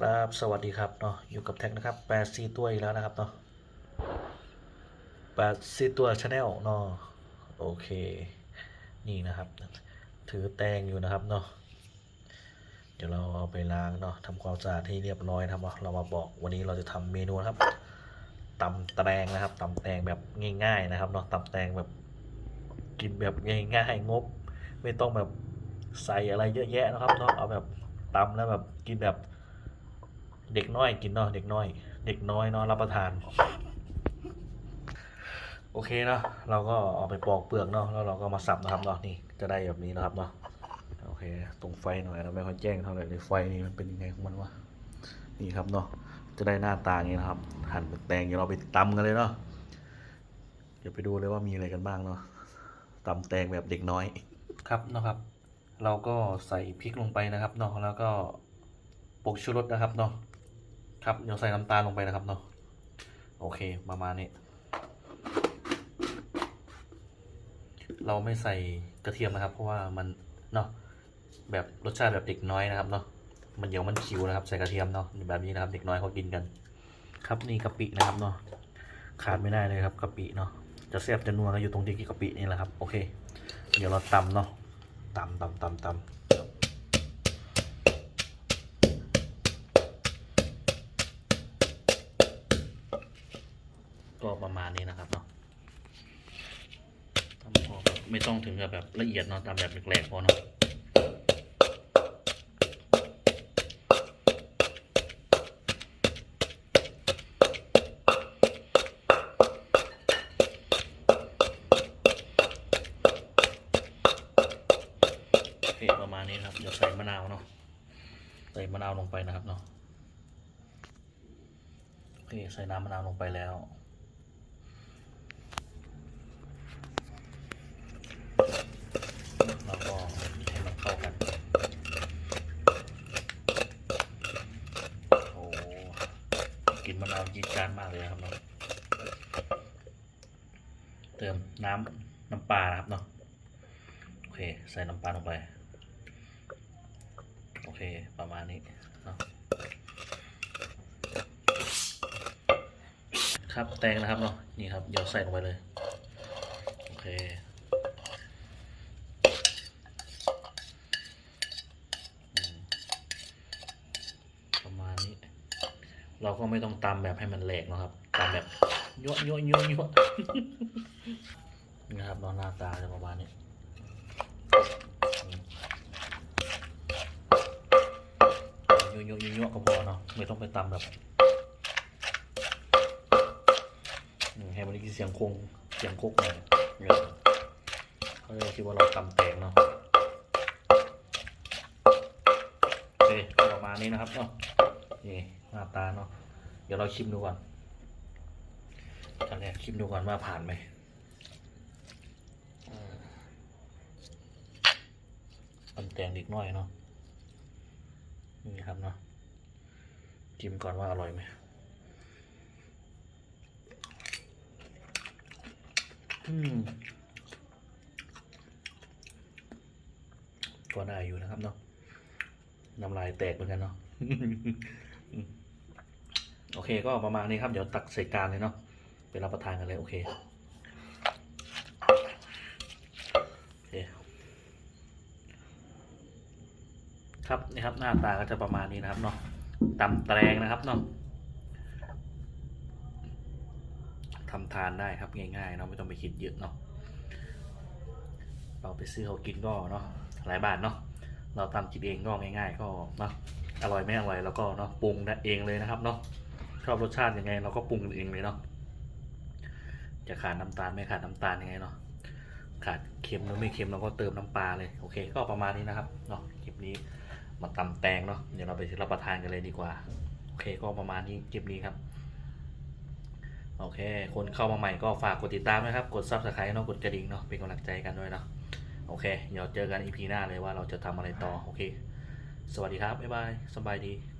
ครับสวัสดีครับเนาะอยู่กับแท็กนะครับแปดสี่ตัวอีกแล้วนะครับเนาะแปดสี่ตัวชาแนลเนาะโอเค นี่นะครับ ถือแตงอยู่นะครับเนาะเดี๋ยวเราเอาไปล้างเนาะทำความสะอาดให้เรียบร้อยนะครับเนาะเรามาบอกวันนี้เราจะทำเมนูนะครับตำแตงนะครับตำแตงแบบง่าย ๆนะครับเนาะตำแตงแบบกินแบบง่ายๆงบ ไม่ต้องแบบใส่อะไรเยอะแยะนะครับเนาะเอาแบบตำแล้วแบบกินแบบ เด็กน้อยกินเนาะเด็กน้อย เด็กน้อยเนาะรับประทาน โอเคเนาะเราก็เอาไปปอกเปลือกเนาะแล้วเราก็มาสับนะครับเนาะนี่จะได้แบบนี้นะครับเนาะโอเค ตรงไฟหน่อยเราไม่ค่อยแจ้งเท่าไหร่เลยไฟนี่มันเป็นยังไงของมันวะนี่ครับเนาะจะได้หน้าตาอย่างนี้นะครับหั่นเป็นแตงเดี๋ยวเราไปตำกันเลยเนาะเดี๋ยวไปดูเลยว่ามีอะไรกันบ้างเนาะตำแตงแบบเด็กน้อยครับเนาะครับ เราก็ใส่พริกลงไปนะครับเนาะแล้วก็ผงชูรสนะครับเนาะ ครับเดี๋ยวใส่น้ำตาลลงไปนะครับเนาะโอเคประมาณนี้ เราไม่ใส่กระเทียมนะครับ เพราะว่ามันเนาะแบบรสชาติแบบเด็กน้อยนะครับเนาะมันเดี๋ยวมันคิวนะครับ ใส่กระเทียมเนาะแบบนี้นะครับ เด็กน้อยเขากินกัน ครับนี่กะปินะครับเนาะขาดไม่ได้เลยครับกะปิเนาะจะแซ่บจะนัวก็อยู่ตรงที่กะปินี่แหละครับ โอเค เดี๋ยวเราตำเนาะตำตำตำตำ ก็ประมาณนี้นะครับเนาะตำพอแบบไม่ต้องถึงกับแบบละเอียดเนาะตำแบบแหลกๆพอเนาะประมาณนี้ครับเดี๋ยวใส่มะนาวเนาะใส่มะนาวลงไปนะครับเนาะโอเคใส่น้ำมะนาวลงไปแล้วก็ให้มันเข้ากัน โอ้กลิ การมากเลยนะครับเนาะเติมน้ำน้ำปลานะครับเนาะโอเคใส่น้ำปลาลงไป โอเคประมาณนี้เนาะครับแตงนะครับเนาะนี่ครับเดี๋ยวใส่ลงไปเลย โอเค ประมาณนี้ เราก็ไม่ต้องตำแบบให้มันแหลกนะครับตำแบบยั่วยั่วยั่วยั่วนะครับเนาะหน้าตาจะประมาณนี้ยั่วยั่วยั่วยั่วก็พอเนาะไม่ต้องไปตำแบบอืมให้มันได้ยินเสียงคงเสียงโคกหน่อยเนี่ยเขาจะคิดว่าเราตำแตงเนาะโอเคก็ประมาณนี้นะครับเนาะ นี่หน้าตาเนาะเดี๋ยวเราชิมดูก่อนตอนแรกชิมดูก่อนว่าผ่านไหมมตำแตงเด็กน้อยเนาะนี่ครับเนาะชิมก่อนว่าอร่อยไหมอืมก็ได้อยู่นะครับเนาะน้ำลายแตกเหมือนกันเนาะ โอเคก็ประมาณนี้ครับ เดี๋ยวตักใส่จานเลยเนาะไปรับประทานกันเลย โอเคโอเค ครับนี่ครับหน้าตาก็จะประมาณนี้นะครับเนาะตำแตงนะครับเนาะทำทานได้ครับง่ายๆเนาะไม่ต้องไปคิดเยอะเนาะเราไปซื้อเขากินก็เนาะหลายบาทเนาะเราทำกินเองก็ง่าย ๆ ก็เนาะ อร่อยไม่อร่อยแล้วก็เนาะปรุงเองเลยนะครับเนาะชอบรสชาติยังไง เราก็ปรุงเองเลยเนาะจะขาดน้ำตาลไม่ขาดน้ำตาลยังไงเนาะขาดเค็มหรือไม่เค็มเราก็เติมน้ำปลาเลยโอเค ก็ประมาณนี้นะครับเนาะคลิปนี้มาตำแตงเนาะเดี๋ยวเราไปรับประทานกันเลยดีกว่าโอเค ก็ประมาณนี้คลิปนี้ครับโอเค คนเข้ามาใหม่ก็ฝากกดติดตามนะครับ กดซับสไครต์เนาะ กดกระดิ่งเนาะ เป็นกำลังใจกันด้วยเนาะ โอเค เดี๋ยวเจอกันอีพีหน้าเลยว่าเราจะทำอะไรต่อ โอเค สวัสดีครับ บ๊ายบาย สบายดี